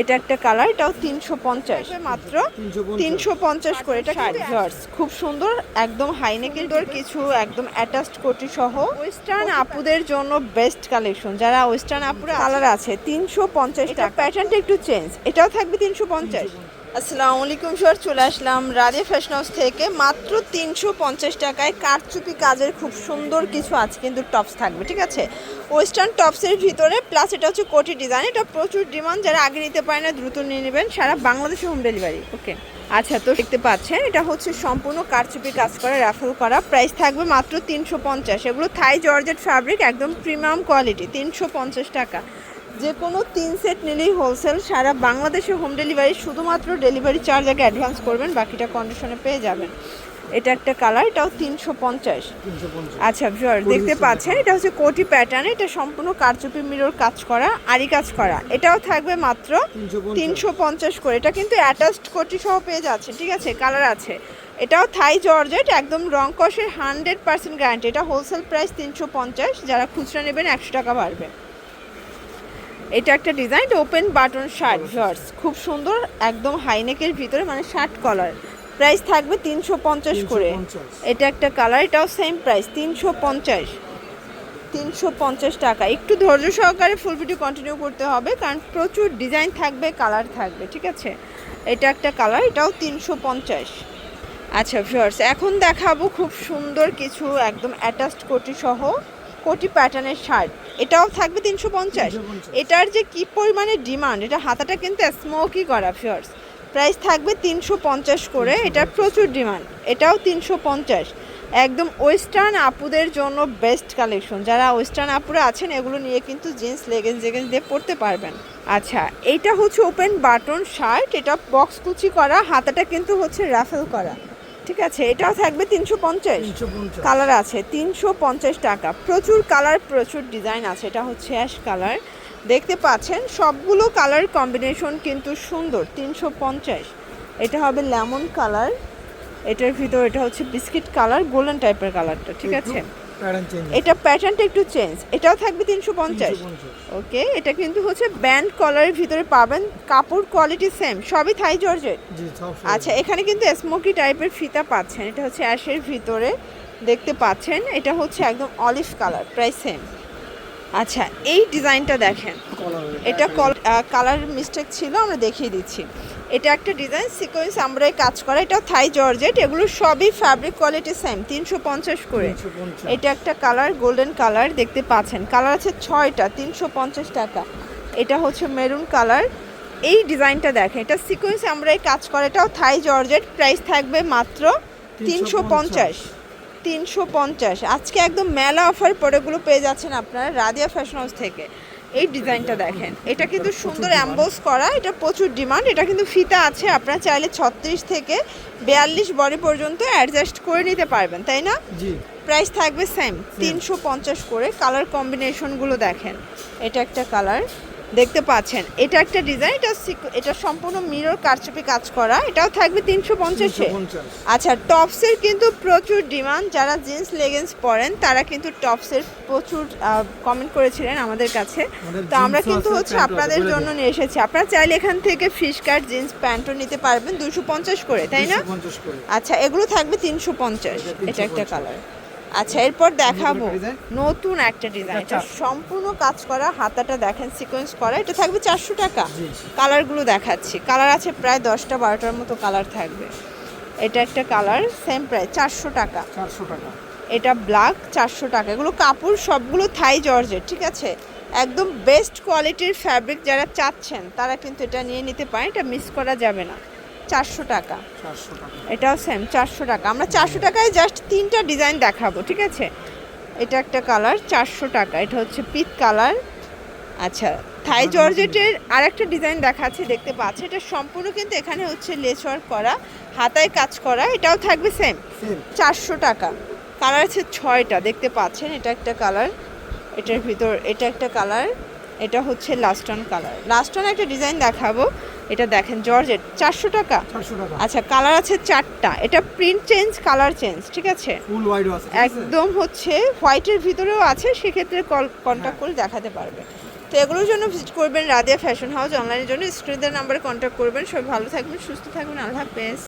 এটা একটা কালার এটাও তিনশো পঞ্চাশ। মাত্র তিনশো পঞ্চাশ। করে এটা শার্ট খুব সুন্দর একদম হাইনেকের দর কিছু একদম অ্যাটাচড কোটি সহ। ওয়েস্টার্ন আপুদের জন্য বেস্ট কালেকশন যারা ওয়েস্টার্ন আপুরা কালার আছে তিনশো পঞ্চাশ টাকা। প্যাটার্নটা একটু চেঞ্জ এটাও থাকবে তিনশো পঞ্চাশ। আসসালামু আলাইকুম স্যার, চলে আসলাম রাধে ফ্যাশন হাউস থেকে। মাত্র তিনশো পঞ্চাশ টাকায় কারচুপি কাজের খুব সুন্দর কিছু আছে কিন্তু টপস থাকবে, ঠিক আছে? ওয়েস্টার্ন টপসের ভিতরে প্লাস এটা হচ্ছে কোটি ডিজাইন এটা প্রচুর ডিমান্ড যারা আগে নিতে পারে না, দ্রুত নিয়ে নেবেন সারা বাংলাদেশে হোম ডেলিভারি ওকে আচ্ছা তো দেখতে পাচ্ছেন, এটা হচ্ছে সম্পূর্ণ কারচুপি কাজ করা রাফেল করা প্রাইস থাকবে মাত্র তিনশো পঞ্চাশ। এগুলো থাই জর্জেট ফ্যাব্রিক একদম প্রিমিয়াম কোয়ালিটি তিনশো পঞ্চাশ টাকা। যে কোনো তিন সেট নিলেই হোলসেল সারা বাংলাদেশে হোম ডেলিভারি শুধুমাত্র ডেলিভারি চার্জ আগে অ্যাডভান্স করবেন বাকিটা কন্ডিশনে পেয়ে যাবেন। এটা একটা কালার এটাও তিনশো পঞ্চাশ। আচ্ছা ভিউয়ার দেখতে পাচ্ছেন এটা হচ্ছে কোটি প্যাটার্ন এটা সম্পূর্ণ কারচুপি মিরর কাজ করা আরি কাজ করা। এটাও থাকবে মাত্র তিনশো পঞ্চাশ। করে। এটা কিন্তু অ্যাটাচড কোটি সহ পেয়ে যাচ্ছে ঠিক আছে? কালার আছে। এটাও থাই জর্জেট একদম রং কষের হান্ড্রেড পার্সেন্ট গ্যারান্টি এটা হোলসেল প্রাইস তিনশো পঞ্চাশ। যারা খুচরা নেবেন একশো টাকা বাড়বে। এটা একটা design open button shirt viewers খুব সুন্দর একদম হাইনেকের ভিতরে মানে শার্ট কলার প্রাইস থাকবে তিনশো পঞ্চাশ করে। এটা একটা কালার এটাও সেম প্রাইস তিনশো পঞ্চাশ। তিনশো পঞ্চাশ টাকা। একটু ধৈর্য সহকারে ফুল ভিডিও কন্টিনিউ করতে হবে কারণ প্রচুর ডিজাইন থাকবে কালার থাকবে ঠিক আছে? এটা একটা কালার এটাও তিনশো পঞ্চাশ। আচ্ছা ভিউয়ার্স এখন দেখাবো খুব সুন্দর কিছু একদম অ্যাটাচড কোটি সহ। কোটি প্যাটার্নের শার্ট। এটাও থাকবে তিনশো পঞ্চাশ। এটার যে কি পরিমাণে ডিমান্ড এটা হাতাটা কিন্তু স্মোকি করা ভিউয়ার্স প্রাইস থাকবে তিনশো পঞ্চাশ করে এটার প্রচুর ডিমান্ড। এটাও তিনশো পঞ্চাশ। একদম ওয়েস্টার্ন আপুদের জন্য বেস্ট কালেকশন যারা ওয়েস্টার্ন আপুরা আছেন এগুলো নিয়ে কিন্তু জিন্স লেগেন্স জেগেন্স দিয়ে পরতে পারবেন। আচ্ছা এইটা হচ্ছে ওপেন বাটন শার্ট এটা বক্স কুচি করা হাতাটা কিন্তু হচ্ছে রাফেল করা। ঠিক আছে এটাও থাকবে তিনশো পঞ্চাশ। কালার আছে তিনশো পঞ্চাশ টাকা। প্রচুর কালার প্রচুর ডিজাইন আছে এটা হচ্ছে অ্যাশ কালার দেখতে পাচ্ছেন সবগুলো কালার কম্বিনেশন কিন্তু সুন্দর তিনশো পঞ্চাশ। এটা হবে লেমন কালার এটার ভিতর এটা হচ্ছে বিস্কিট কালার গোল্ডেন টাইপের কালারটা ঠিক আছে? এটা প্যাটার্নটা একটু চেঞ্জ এটাও থাকবে তিনশো পঞ্চাশ। ওকে এটা কিন্তু হচ্ছে ব্যান্ড কলারের ভিতরে পাবেন। কাপড় কোয়ালিটি সেম সবই থাই জর্জেট আচ্ছা এখানে কিন্তু স্মোকি টাইপের ফিতা পাচ্ছেন। এটা হচ্ছে অ্যাশের ভিতরে দেখতে পাচ্ছেন। এটা হচ্ছে একদম অলিভ কালার প্রায় সেম আচ্ছা এই ডিজাইনটা দেখেন। এটা কালার মিস্টেক ছিল আমরা দেখিয়ে দিচ্ছি। এটা একটা ডিজাইন সিকোয়েন্স আমরা কাজ করা। এটা থাই জর্জেট এগুলো সবই ফ্যাব্রিক কোয়ালিটি সেম তিনশো পঞ্চাশ করে। এটা একটা কালার গোল্ডেন কালার দেখতে পাচ্ছেন। কালার আছে ছয়টা তিনশো পঞ্চাশ টাকা। এটা হচ্ছে মেরুন কালার এই ডিজাইনটা দেখেন এটা সিকোয়েন্স আমরা কাজ করা। এটাও থাই জর্জেট প্রাইস থাকবে মাত্র তিনশো পঞ্চাশ। তিনশো পঞ্চাশ। আজকে একদম মেলা অফার পরেগুলো পেয়ে যাচ্ছেন আপনারা রাদিয়া ফ্যাশন হাউস থেকে। এই ডিজাইনটা দেখেন। এটা কিন্তু সুন্দর অ্যাম্বোস করা এটা প্রচুর ডিমান্ড এটা কিন্তু ফিতা আছে আপনারা চাইলে ছত্রিশ থেকে বিয়াল্লিশ বডি পর্যন্ত অ্যাডজাস্ট করে নিতে পারবেন তাই না? জি। প্রাইস থাকবে সেম তিনশো পঞ্চাশ করে। কালার কম্বিনেশনগুলো দেখেন। এটা একটা কালার দেখতে পাচ্ছেন। এটা একটা ডিজাইন এটা এটা সম্পূর্ণ মিরর কারচুপি কাজ করা। এটাও থাকবে তিনশো পঞ্চাশে আচ্ছা টপসের কিন্তু প্রচুর ডিমান্ড যারা জিন্স লেগিংস পরেন তারা কিন্তু টপসের প্রচুর কমেন্ট করেছিলেন আমাদের কাছে। তো আমরা কিন্তু হচ্ছে আপনাদের জন্য নিয়ে এসেছি। আপনারা চাইলে এখান থেকে ফিশ কাট জিন্স প্যান্টও নিতে পারবেন দুশো পঞ্চাশ করে তাই না? আচ্ছা এগুলো থাকবে তিনশো পঞ্চাশ। এটা এটা একটা কালার আচ্ছা এরপর দেখাবো। নতুন একটা ডিজাইন সম্পূর্ণ কাজ করা হাতাটা দেখেন সিকোয়েন্স করা। এটা থাকবে চারশো টাকা। কালারগুলো দেখাচ্ছি। কালার আছে প্রায় দশটা বারোটার মতো কালার থাকবে। এটা একটা কালার সেম প্রাইস চারশো টাকা। চারশো টাকা। এটা ব্ল্যাক চারশো টাকা। এগুলো কাপড় সবগুলো থাই জর্জের ঠিক আছে? একদম বেস্ট কোয়ালিটির ফ্যাব্রিক যারা চাচ্ছেন তারা কিন্তু এটা নিয়ে নিতে পারেন। এটা মিস করা যাবে না। চারশো টাকা। এটাও সেম চারশো টাকা। আমরা চারশো টাকায় জাস্ট তিনটা ডিজাইন দেখাবো ঠিক আছে? এটা একটা কালার চারশো টাকা। এটা হচ্ছে পিত কালার আচ্ছা থাই জর্জেটের আরেকটা ডিজাইন দেখাচ্ছে দেখতে পাচ্ছি এটা সম্পূর্ণ কিন্তু এখানে হচ্ছে লেস ওয়ার্ক করা হাতায় কাজ করা এটাও থাকবে সেম চারশো টাকা। কালার আছে ছয়টা দেখতে পাচ্ছেন? এটা একটা কালার এটার ভিতর এটা একটা কালার এটা হচ্ছে লাস্টন কালার লাস্টন একটা ডিজাইন দেখাবো। এটা দেখেন জর্জেট চারশো টাকা? আচ্ছা কালার আছে চারটা। এটা প্রিন্ট চেঞ্জ কালার চেঞ্জ ঠিক আছে? একদম হচ্ছে হোয়াইটের ভিতরেও আছে সেক্ষেত্রে কল কন্ট্যাক্ট করে দেখাতে পারবে। তো এগুলোর জন্য ভিজিট করবেন রাদিয়া ফ্যাশন হাউস অনলাইনের জন্য স্টুডেন্টদের নাম্বারে কন্ট্যাক্ট করবেন। সবাই ভালো থাকবেন সুস্থ থাকবেন আল্লাহ হাফেজ।